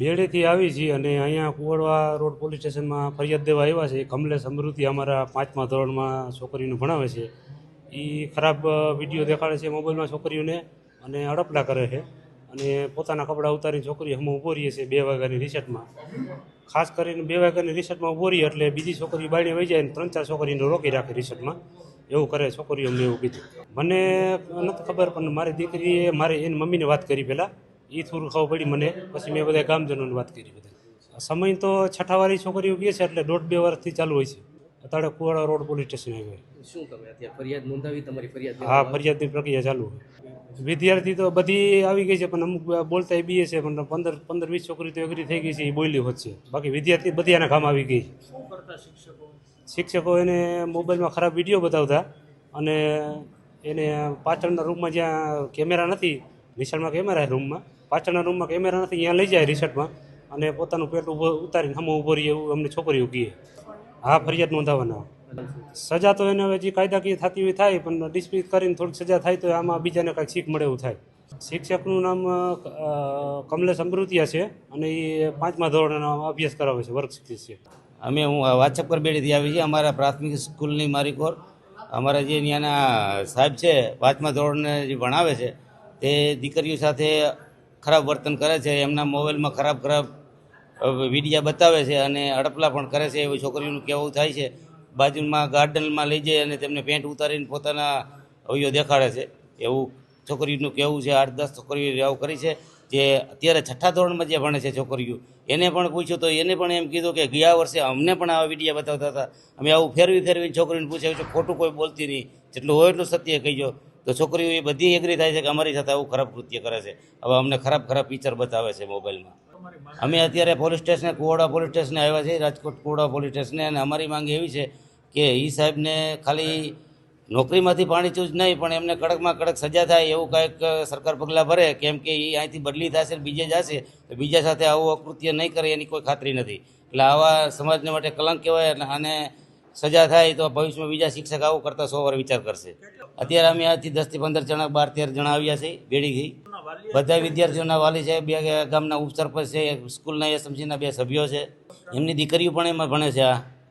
બેડેથી આવી છીએ અને અહીંયા કુવાડવા રોડ પોલીસ સ્ટેશનમાં ફરિયાદ દેવા આવ્યા છે. કમલેશ સમૃદ્ધિ અમારા પાંચમા ધોરણમાં છોકરીઓને ભણાવે છે. એ ખરાબ વીડિયો દેખાડે છે મોબાઈલમાં છોકરીઓને અને અડપલા કરે છે. અને પોતાના કપડાં ઉતારીને છોકરી હમ ઊભો રહીએ છીએ બે વાગ્યાની રિસેટમાં. ખાસ કરીને બે વાગ્યાની રિસેટમાં ઊભો રહીએ એટલે બીજી છોકરી બાળી વહી જાય ને ત્રણ ચાર છોકરીને રોકી રાખે રિસેટમાં. એવું કરે છોકરીઓ અમને એવું કીધું. મને નથી ખબર પણ મારી દીકરીએ મારે એની મમ્મીને વાત કરી પહેલાં. એ થોડું ખબર પડી મને. પછી મેં બધા ગામજનોની વાત કરી બધા. સમય તો છઠ્ઠાવાળી છોકરીઓ કહે છે એટલે દોઢ બે વર્ષથી ચાલુ હોય છે. અત્યારે કુવાડા રોડ પોલીસ સ્ટેશન આવ્યો શું તમે ફરિયાદ નોંધાવી? તમારી ફરિયાદ હા ફરિયાદની પ્રક્રિયા ચાલુ વિદ્યાર્થી તો બધી આવી ગઈ છે પણ અમુક બોલતા એ બીએ છે પણ પંદર પંદર વીસ છોકરી તો એગ્રી થઈ ગઈ છે એ બોલી હોત છે. બાકી વિદ્યાર્થી બધી આના કામ આવી ગઈ. શિક્ષકો એને મોબાઈલમાં ખરાબ વીડિયો બતાવતા અને એને પાછળના રૂમમાં જ્યાં કેમેરા નથી રિસર્ટમાં કેમેરા રૂમમાં પાછળના રૂમમાં કેમેરા નથી, ત્યાં લઈ જાય રિસર્ટમાં અને પોતાનું પેટ ઊભો, ઉતારીને હમો ઊભો રહીએ એવું અમને છોકરીઓ કહે. હા, ફરિયાદ નોંધાવવાના. સજા તો એને હવે જે કાયદાકીય થતી હોય થાય, પણ ડિસ્પ્યુટ કરીને થોડીક સજા થાય તો આમાં બીજાને કાંઈક શીખ મળે એવું થાય. શિક્ષકનું નામ કમલેશ અમૃતિયા છે અને એ પાંચમા ધોરણનો અભ્યાસ કરાવે છે, વર્ગ શિક્ષક છે. અમે, હું વાચક પર બેડીથી આવી છીએ. અમારા પ્રાથમિક સ્કૂલની મારી કોર. અમારા જે ત્યાંના સાહેબ છે, પાંચમા ધોરણને જે ભણાવે છે તે દીકરીઓ સાથે ખરાબ વર્તન કરે છે, એમના મોબાઈલમાં ખરાબ ખરાબ વિડીયા બતાવે છે અને અડપલા પણ કરે છે એવી છોકરીઓનું કહેવું થાય છે. બાજુમાં ગાર્ડનમાં લઈ જાય અને તેમને પેન્ટ ઉતારીને પોતાના અવયવ દેખાડે છે. એવું છોકરીઓનું કહેવું છે, આઠ દસ છોકરીઓ આવું કરી છે, જે અત્યારે છઠ્ઠા ધોરણમાં જે ભણે છે છોકરીઓ. એને પણ પૂછ્યું તો એને પણ એમ કીધું કે ગયા વર્ષે અમને પણ આવા વિડીયા બતાવતા હતા. અમે આવું ફેરવી ફેરવીને છોકરીને પૂછ્યું છે ખોટું કોઈ બોલતી નહીં. જેટલું હોય એટલું સત્ય કહીજો. તો છોકરીઓ એ બધી એગ્રી થાય છે કે અમારી સાથે આવું ખરાબ કૃત્ય કરે છે. હવે અમને ખરાબ ખરાબ પિક્ચર બતાવે છે મોબાઈલમાં. અમે અત્યારે પોલીસ સ્ટેશને કુવાડા પોલીસ સ્ટેશને આવ્યા છીએ, રાજકોટ કુવાડા પોલીસ સ્ટેશને અને અમારી માંગ એવી છે કે એ સાહેબને ખાલી નોકરીમાંથી પાણી ચૂજ નહીં, પણ એમને કડકમાં કડક સજા થાય એવું કાંઈક સરકાર પગલાં ભરે, કેમ કે એ અહીંથી બદલી થશે બીજે જશે, તો બીજા સાથે આવું અકૃત્ય નહીં કરે એની કોઈ ખાતરી નથી. એટલે આવા સમાજને માટે કલંક કહેવાય, અને આને સજા થાય તો ભવિષ્યમાં બીજા શિક્ષક આવું કરતા સો વાર વિચાર કરશે. અત્યારે અમે આજથી દસથી પંદર જણા, બાર, તેર જણા આવ્યા છે ભેડી ગઈ બધા વિદ્યાર્થીઓના વાલી છે, બે ગામના ઉપસરપંચ છે સ્કૂલના એસએમસીના બે સભ્યો છે. એમની દીકરીઓ પણ એમાં ભણે છે આ.